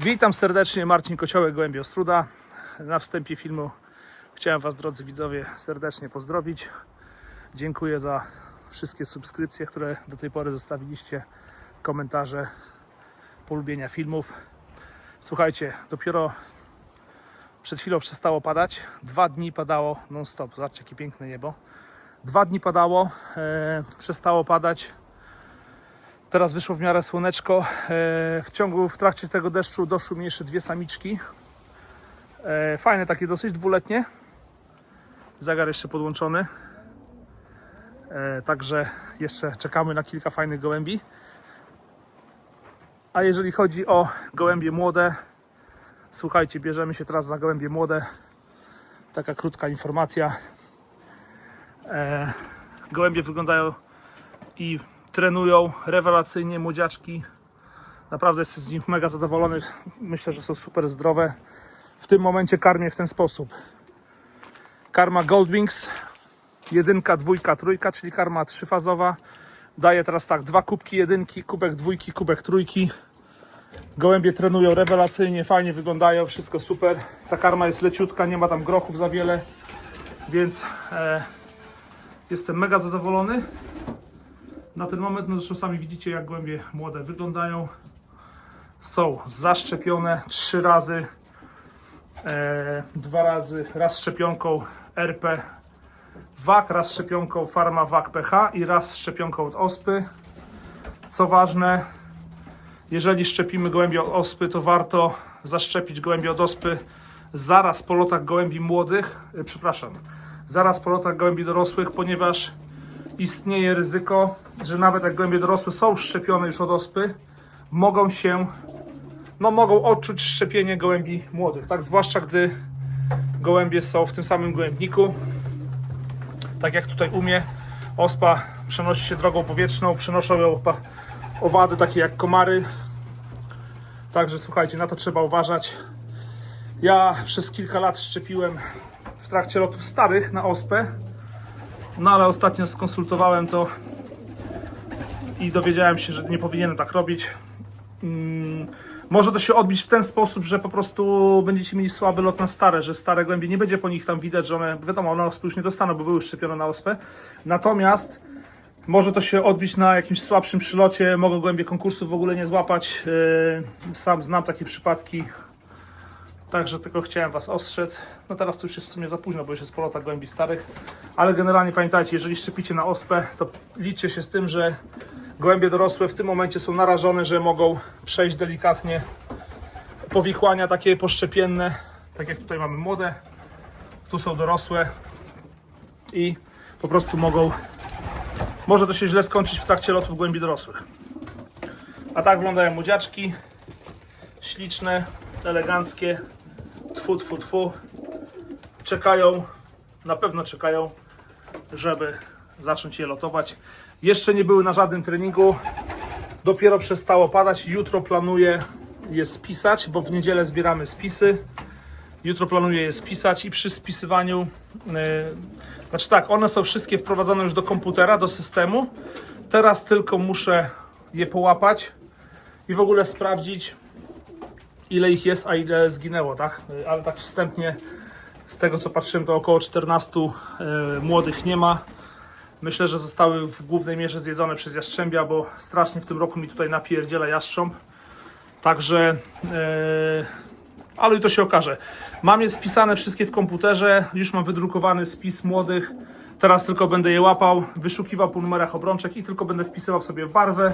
Witam serdecznie, Marcin Kociołek, Gołębie Ostruda. Na wstępie filmu chciałem Was, drodzy widzowie, serdecznie pozdrowić. Dziękuję za wszystkie subskrypcje, które do tej pory zostawiliście, komentarze, polubienia filmów. Słuchajcie, dopiero przed chwilą przestało padać. Dwa dni padało non-stop. Zobaczcie, jakie piękne niebo. Dwa dni padało, e, przestało padać. Teraz wyszło w miarę słoneczko. E, w ciągu, w trakcie tego deszczu doszły mi jeszcze dwie samiczki. E, fajne, takie dosyć dwuletnie. Zegar jeszcze podłączony. E, także jeszcze czekamy na kilka fajnych gołębi. A jeżeli chodzi o gołębie młode, słuchajcie, bierzemy się teraz za gołębie młode. Taka krótka informacja. Gołębie wyglądają i trenują rewelacyjnie młodziaczki. Naprawdę jestem z nich mega zadowolony. Myślę, że są super zdrowe. W tym momencie karmię w ten sposób. Karma Goldwings, jedynka, dwójka, trójka, czyli karma trzyfazowa. Daję teraz tak, dwa kubki jedynki, kubek dwójki, kubek trójki. Gołębie trenują rewelacyjnie, fajnie wyglądają, wszystko super. Ta karma jest leciutka, nie ma tam grochów za wiele, więc e, jestem mega zadowolony. Na ten moment, no zresztą sami widzicie, jak gołębie młode wyglądają. Są zaszczepione trzy razy, e, dwa razy, raz szczepionką RP WAK, raz szczepionką Pharma WAK PH i raz szczepionką od ospy. Co ważne, jeżeli szczepimy gołębie od ospy, to warto zaszczepić gołębie od ospy zaraz po lotach gołębi młodych, e, przepraszam, zaraz po lotach gołębi dorosłych, ponieważ istnieje ryzyko, że nawet jak gołębie dorosłe są szczepione już od ospy, mogą się, no mogą odczuć szczepienie gołębi młodych, tak? Zwłaszcza gdy gołębie są w tym samym gołębniku. Tak jak tutaj umie, ospa przenosi się drogą powietrzną, przenoszą ją owady takie jak komary. Także słuchajcie, na to trzeba uważać. Ja przez kilka lat szczepiłem w trakcie lotów starych na ospę. No ale ostatnio skonsultowałem to i dowiedziałem się, że nie powinienem tak robić. Mm, może to się odbić w ten sposób, że po prostu będziecie mieli słaby lot na stare, że stare głębie nie będzie po nich tam widać, że one, wiadomo, one ospy już nie dostaną, bo były szczepione na ospę. Natomiast może to się odbić na jakimś słabszym przylocie, mogą głębie konkursów w ogóle nie złapać. Yy, Sam znam takie przypadki, Także tylko chciałem Was ostrzec. No teraz to już jest w sumie za późno, bo już jest polota głębi starych. Ale generalnie pamiętajcie, jeżeli szczepicie na ospę, to liczcie się z tym, że gołębie dorosłe w tym momencie są narażone, że mogą przejść delikatnie powikłania takie poszczepienne. Tak jak tutaj mamy młode, tu są dorosłe i po prostu mogą, może to się źle skończyć w trakcie lotów głębi dorosłych. A tak wyglądają młodziaczki. Śliczne, eleganckie. Tfu, tfu, tfu. Czekają, na pewno czekają, żeby zacząć je lotować. Jeszcze nie były na żadnym treningu. Dopiero przestało padać. Jutro planuję je spisać, bo w niedzielę zbieramy spisy. Jutro planuję je spisać i przy spisywaniu, yy, znaczy tak, one są wszystkie wprowadzone już do komputera, do systemu. Teraz tylko muszę je połapać i w ogóle sprawdzić, ile ich jest, a ile zginęło, tak? Ale tak wstępnie, z tego co patrzyłem, to około 14 y, młodych nie ma. Myślę, że zostały w głównej mierze zjedzone przez jastrzębia, bo strasznie w tym roku mi tutaj napierdziela jastrząb. Także, y, ale i to się okaże. Mam je spisane wszystkie w komputerze, już mam wydrukowany spis młodych. Teraz tylko będę je łapał, wyszukiwał po numerach obrączek i tylko będę wpisywał sobie barwę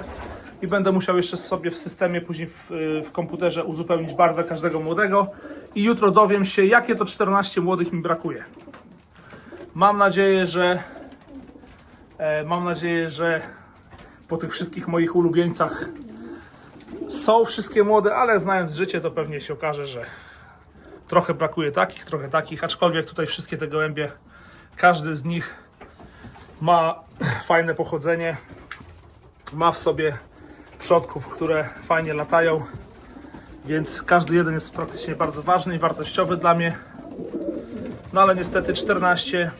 i będę musiał jeszcze sobie w systemie, później w, y, w komputerze uzupełnić barwę każdego młodego i jutro dowiem się, jakie to 14 młodych mi brakuje. Mam nadzieję, że e, mam nadzieję, że po tych wszystkich moich ulubieńcach są wszystkie młode, ale znając życie, to pewnie się okaże, że trochę brakuje takich, trochę takich, aczkolwiek tutaj wszystkie te gołębie, każdy z nich ma fajne pochodzenie, ma w sobie przodków, które fajnie latają, więc każdy jeden jest praktycznie bardzo ważny i wartościowy dla mnie. No ale niestety 14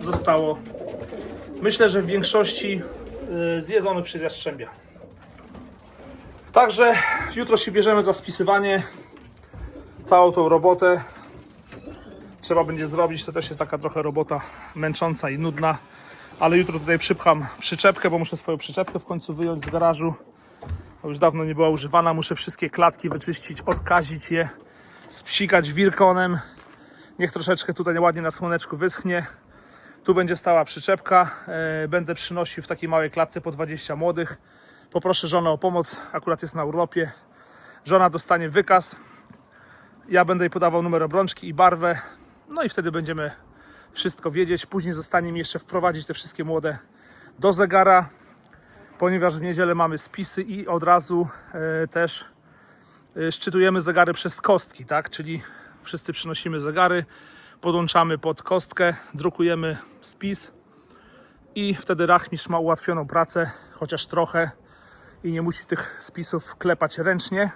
zostało, myślę, że w większości y, zjedzonych przez jastrzębia. Także jutro się bierzemy za spisywanie. Całą tą robotę trzeba będzie zrobić. To też jest taka trochę robota męcząca i nudna. Ale jutro tutaj przypcham przyczepkę, bo muszę swoją przyczepkę w końcu wyjąć z garażu. Bo już dawno nie była używana. Muszę wszystkie klatki wyczyścić, odkazić je, spsikać wilkonem. Niech troszeczkę tutaj ładnie na słoneczku wyschnie. Tu będzie stała przyczepka. E, Będę przynosił w takiej małej klatce po 20 młodych. Poproszę żonę o pomoc. Akurat jest na urlopie. Żona dostanie wykaz. Ja będę jej podawał numer obrączki i barwę. No i wtedy będziemy wszystko wiedzieć. Później zostanie mi jeszcze wprowadzić te wszystkie młode do zegara, ponieważ w niedzielę mamy spisy i od razu e, też e, szczytujemy zegary przez kostki, tak? Czyli wszyscy przynosimy zegary, podłączamy pod kostkę, drukujemy spis i wtedy rachmistrz ma ułatwioną pracę, chociaż trochę i nie musi tych spisów klepać ręcznie.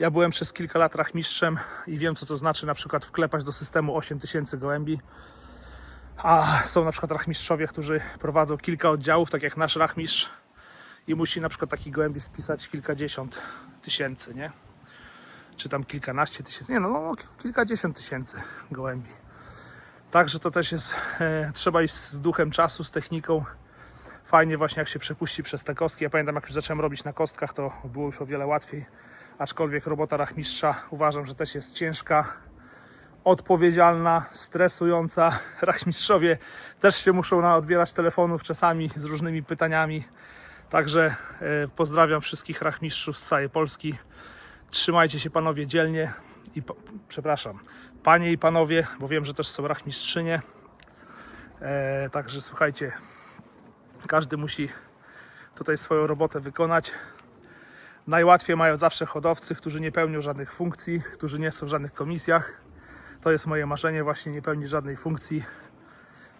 Ja byłem przez kilka lat rachmistrzem i wiem, co to znaczy na przykład wklepać do systemu 8000 gołębi. A są na przykład rachmistrzowie, którzy prowadzą kilka oddziałów, tak jak nasz rachmistrz i musi na przykład takich gołębi wpisać kilkadziesiąt tysięcy, nie? Czy tam kilkanaście tysięcy, nie no, no kilkadziesiąt tysięcy gołębi. Także to też jest, e, trzeba iść z duchem czasu, z techniką. Fajnie właśnie jak się przepuści przez te kostki. Ja pamiętam jak już zacząłem robić na kostkach, to było już o wiele łatwiej. Aczkolwiek robota rachmistrza uważam, że też jest ciężka, odpowiedzialna, stresująca. Rachmistrzowie też się muszą odbierać telefonów czasami z różnymi pytaniami. Także e, pozdrawiam wszystkich rachmistrzów z całej Polski. Trzymajcie się panowie dzielnie i po, przepraszam, panie i panowie, bo wiem, że też są rachmistrzynie. E, także słuchajcie, każdy musi tutaj swoją robotę wykonać. Najłatwiej mają zawsze hodowcy, którzy nie pełnią żadnych funkcji, którzy nie są w żadnych komisjach. To jest moje marzenie, właśnie nie pełnić żadnej funkcji,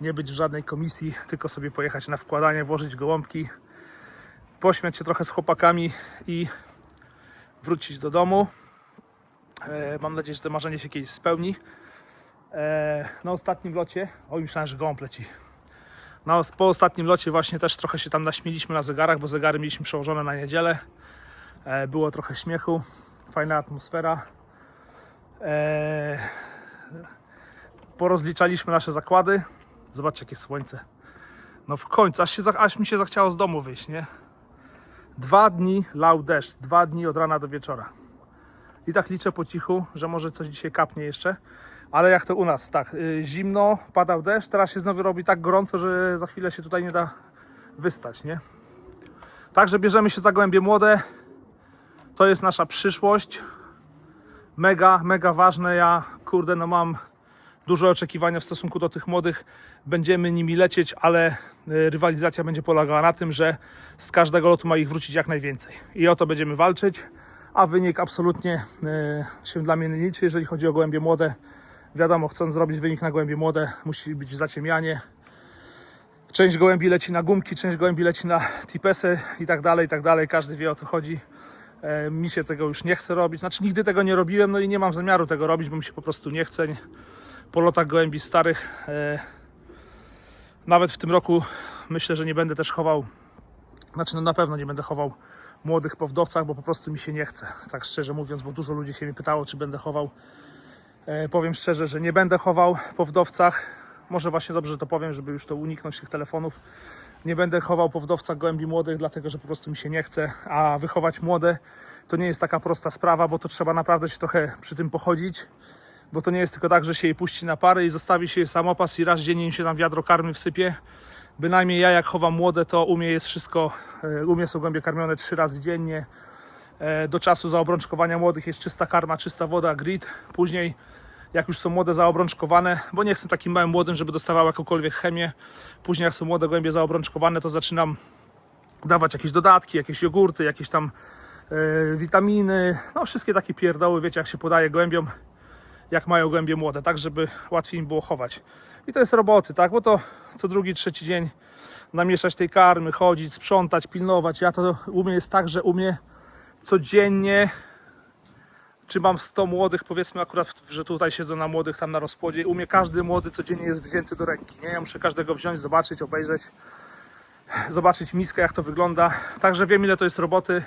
nie być w żadnej komisji, tylko sobie pojechać na wkładanie, włożyć gołąbki, pośmiać się trochę z chłopakami i wrócić do domu. E, mam nadzieję, że to marzenie się kiedyś spełni. E, na ostatnim locie, oj myślałem, że gołąb leci. No, po ostatnim locie właśnie też trochę się tam naśmieliśmy na zegarach, bo zegary mieliśmy przełożone na niedzielę. E, było trochę śmiechu, fajna atmosfera. E, porozliczaliśmy nasze zakłady. Zobaczcie, jakie słońce. No w końcu, aż, się, aż mi się zachciało z domu wyjść, nie? Dwa dni lał deszcz, dwa dni od rana do wieczora. I tak liczę po cichu, że może coś dzisiaj kapnie jeszcze. Ale jak to u nas, tak, y, zimno, padał deszcz, teraz się znowu robi tak gorąco, że za chwilę się tutaj nie da wystać, nie? Także bierzemy się za gołębie młode. To jest nasza przyszłość. Mega, mega ważne. Ja, kurde, no mam duże oczekiwania w stosunku do tych młodych. Będziemy nimi lecieć, ale y, rywalizacja będzie polegała na tym, że z każdego lotu ma ich wrócić jak najwięcej. I o to będziemy walczyć, a wynik absolutnie y, się dla mnie nie liczy, jeżeli chodzi o gołębie młode. Wiadomo, chcąc zrobić wynik na gołębie młode, musi być zaciemianie. Część gołębi leci na gumki, część gołębi leci na tipesy i tak dalej, i tak dalej. Każdy wie o co chodzi. E, mi się tego już nie chce robić. Znaczy nigdy tego nie robiłem, no i nie mam zamiaru tego robić, bo mi się po prostu nie chce. Po lotach gołębi starych e, nawet w tym roku myślę, że nie będę też chował, znaczy no na pewno nie będę chował młodych po wdowcach, bo po prostu mi się nie chce. Tak szczerze mówiąc, bo dużo ludzi się mnie pytało, czy będę chował. E, powiem szczerze, że nie będę chował po wdowcach. Może właśnie dobrze to powiem, żeby już to uniknąć tych telefonów. Nie będę chował po wdowcach gołębi młodych, dlatego że po prostu mi się nie chce. A wychować młode to nie jest taka prosta sprawa, bo to trzeba naprawdę się trochę przy tym pochodzić. Bo to nie jest tylko tak, że się je puści na pary i zostawi się je samopas i raz dziennie im się tam wiadro karmy wsypie. Bynajmniej ja jak chowam młode, to u jest wszystko, e, u są gołębie karmione trzy razy dziennie. E, Do czasu zaobrączkowania młodych jest czysta karma, czysta woda, grit. Później jak już są młode zaobrączkowane, bo nie chcę takim małym młodym, żeby dostawały jakąkolwiek chemię. Później jak są młode gołębie zaobrączkowane, to zaczynam dawać jakieś dodatki, jakieś jogurty, jakieś tam e, witaminy, no wszystkie takie pierdoły, wiecie jak się podaje gołębiom, jak mają gołębie młode, tak żeby łatwiej im było chować. I to jest roboty, tak, bo to co drugi, trzeci dzień namieszać tej karmy, chodzić, sprzątać, pilnować. Ja to u mnie jest tak, że u mnie codziennie czy mam 100 młodych, powiedzmy akurat, że tutaj siedzą na młodych, tam na rozpłodzie. U mnie każdy młody codziennie jest wzięty do ręki. Nie? Ja muszę każdego wziąć, zobaczyć, obejrzeć, zobaczyć miskę, jak to wygląda. Także wiem, ile to jest roboty,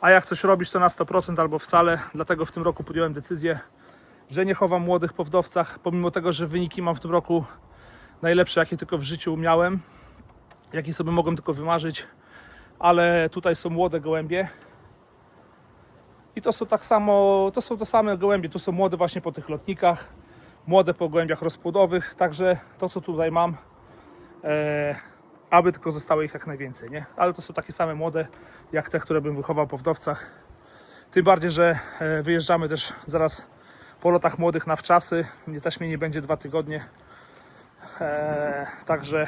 A jak coś robić, to na 100% albo wcale. Dlatego w tym roku podjąłem decyzję, że nie chowam młodych po wdowcach, pomimo tego, że wyniki mam w tym roku najlepsze, jakie tylko w życiu miałem, jakie sobie mogłem tylko wymarzyć. Ale tutaj są młode gołębie. I to są tak samo, to są te same gołębie, tu są młode właśnie po tych lotnikach, młode po gołębiach rozpłodowych, także to co tutaj mam, e, aby tylko zostało ich jak najwięcej, nie? Ale to są takie same młode, jak te, które bym wychował po wdowcach. Tym bardziej, że e, wyjeżdżamy też zaraz po lotach młodych na wczasy, mnie też mnie nie będzie dwa tygodnie, e, także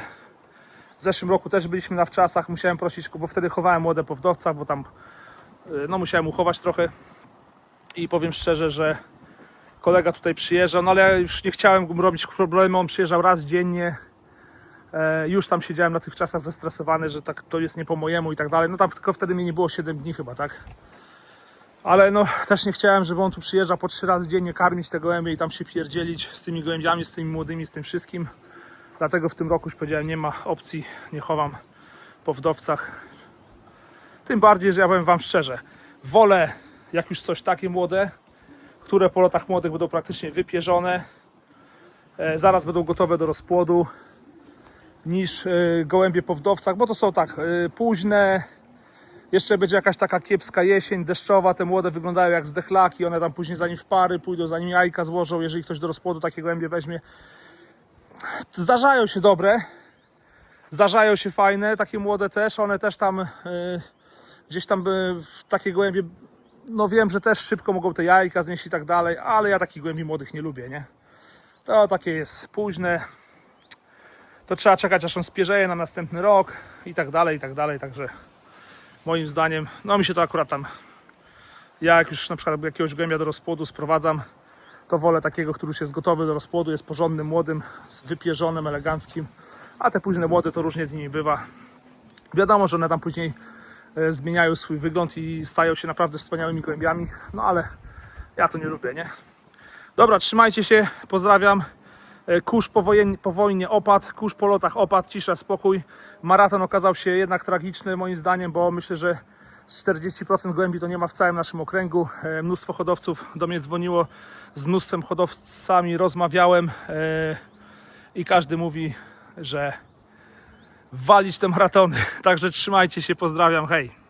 w zeszłym roku też byliśmy na wczasach, musiałem prosić, bo wtedy chowałem młode po wdowcach, bo tam no musiałem uchować trochę i powiem szczerze, że kolega tutaj przyjeżdżał, no ale ja już nie chciałem mu robić problemu, on przyjeżdżał raz dziennie, e, już tam siedziałem na tych czasach zestresowany, że tak to jest nie po mojemu i tak dalej, no tam tylko wtedy mnie nie było 7 dni chyba, tak? Ale no też nie chciałem, żeby on tu przyjeżdżał po trzy razy dziennie karmić te gołębie i tam się pierdzielić z tymi gołębiami, z tymi młodymi, z tym wszystkim. Dlatego w tym roku już powiedziałem, nie ma opcji, nie chowam po wdowcach. Tym bardziej, że ja powiem Wam szczerze, wolę jak już coś takie młode, które po lotach młodych będą praktycznie wypierzone, e, zaraz będą gotowe do rozpłodu, niż e, gołębie po wdowcach, bo to są tak e, późne, jeszcze będzie jakaś taka kiepska jesień, deszczowa, te młode wyglądają jak zdechlaki, one tam później zanim w pary pójdą, zanim jajka złożą, jeżeli ktoś do rozpłodu takie gołębie weźmie. Zdarzają się dobre, zdarzają się fajne, takie młode też, one też tam y, gdzieś tam by takie gołębie, no wiem, że też szybko mogą te jajka znieść i tak dalej, ale ja takich gołębi młodych nie lubię, nie? To takie jest późne, to trzeba czekać aż on spierzeje na następny rok i tak dalej, i tak dalej, także moim zdaniem, no mi się to akurat tam, ja jak już na przykład jakiegoś gołębia do rozpłodu sprowadzam, to wolę takiego, który już jest gotowy do rozpłodu, jest porządnym, młodym, z wypierzonym, eleganckim, a te późne młode to różnie z nimi bywa. Wiadomo, że one tam później zmieniają swój wygląd i stają się naprawdę wspaniałymi gołębiami, no ale ja to nie lubię, nie? Dobra, trzymajcie się, pozdrawiam. E, Kurz po, wojen, po wojnie opadł, kurz po lotach opadł, cisza, spokój. Maraton okazał się jednak tragiczny moim zdaniem, bo myślę, że z 40% gołębi to nie ma w całym naszym okręgu. E, Mnóstwo hodowców do mnie dzwoniło, z mnóstwem hodowcami rozmawiałem e, i każdy mówi, że walić te maratony. Także trzymajcie się, pozdrawiam, hej.